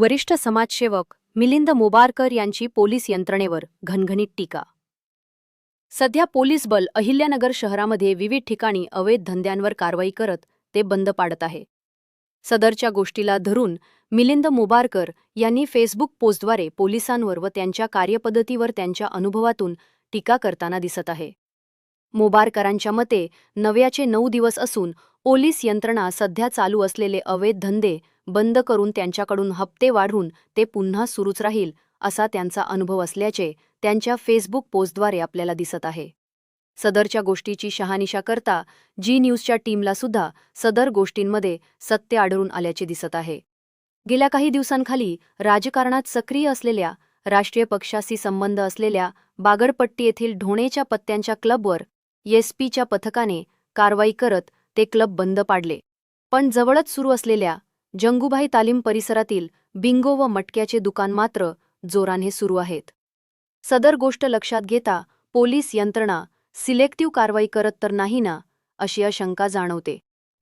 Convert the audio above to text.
वरिष्ठ समाजसेवक मिलिंद मोबारकर यांची पोलीस यंत्रणेवर घनघणीत टीका. सध्या पोलीस बल अहिल्यानगर शहरामध्ये विविध ठिकाणी अवैध धंद्यांवर कारवाई करत ते बंद पाडत आहे. सदरच्या गोष्टीला धरून मिलिंद मोबारकर यांनी फेसबुक पोस्टद्वारे पोलिसांवर व त्यांच्या कार्यपद्धतीवर त्यांच्या अनुभवातून टीका करताना दिसत आहे. मोबारकरांच्या मते नव्याचे नऊ दिवस असून पोलीस यंत्रणा सध्या चालू असलेले अवैध धंदे बंद करून त्यांच्याकडून हप्ते वाढून ते पुन्हा सुरूच राहील असा त्यांचा अनुभव असल्याचे त्यांच्या फेसबुक पोस्टद्वारे आपल्याला दिसत आहे. सदरच्या गोष्टीची शहानिशा करता जी न्यूजच्या टीमला सुद्धा सदर गोष्टींमध्ये सत्य आढळून आल्याचे दिसत आहे. गेल्या काही दिवसांखाली राजकारणात सक्रिय असलेल्या राष्ट्रीय पक्षाशी संबंध असलेल्या बागडपट्टी येथील ढोणेच्या पत्त्यांच्या क्लबवर एसपीच्या पथकाने कारवाई करत ते क्लब बंद पाडले. पण जवळच सुरू असलेल्या जंगूभाई तालीम परिसरातील बिंगो व मटक्याचे दुकान मात्र जोराने सुरू आहेत. सदर गोष्ट लक्षात घेता पोलीस यंत्रणा सिलेक्टिव्ह कारवाई करत तर नाही ना अशी आशंका जाणवते.